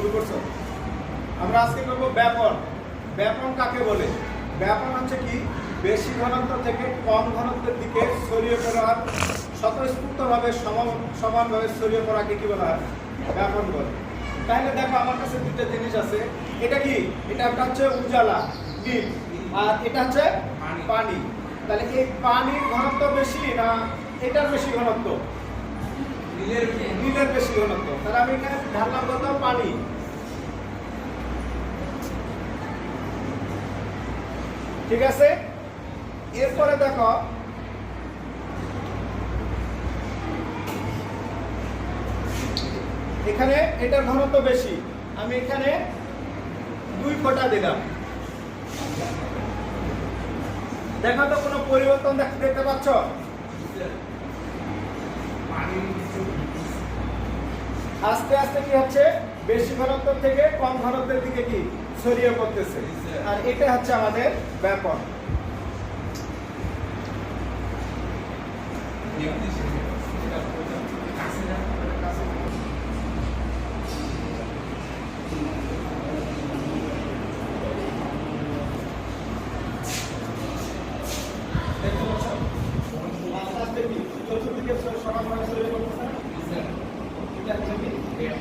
শুরু করছ? আমরা আজকে করব ব্যাপন। ব্যাপন কাকে বলে? ব্যাপন হচ্ছে কি? বেশি ঘনত্ব থেকে কম ঘনত্বের দিকে ছড়িয়ে পড়ার স্বতঃস্ফূর্তভাবে সমান সমানভাবে ছড়িয়ে পড়াকে কি বলা হয়? ব্যাপন বলে। তাহলে দেখো আমার কাছে দুটো জিনিস আছে। এটা কি? এটা একটা হচ্ছে উজালা নীল আর এটা হচ্ছে পানি। তাহলে এই পানির ঘনত্ব বেশি না এটার বেশি ঘনত্ব? নীলের বেশি ঘনত্ব। তাহলে আমি এখানে ঢাললাম কত? পানি। ঠিক আছে? এরপরে দেখো, এখানে এটার ঘনত্ব বেশি। আমি এখানে দুই ফোঁটা দিলাম। দেখো তো কোনো পরিবর্তন দেখতে পাচ্ছ? আস্তে আস্তে কি হচ্ছে? বেশি ঘনত্ব থেকে কম ঘনত্বের দিকে কি ছড়িয়ে পড়তেছে। আর এটা হচ্ছে আমাদের ব্যাপক আস্তে আস্তে কি? Yes.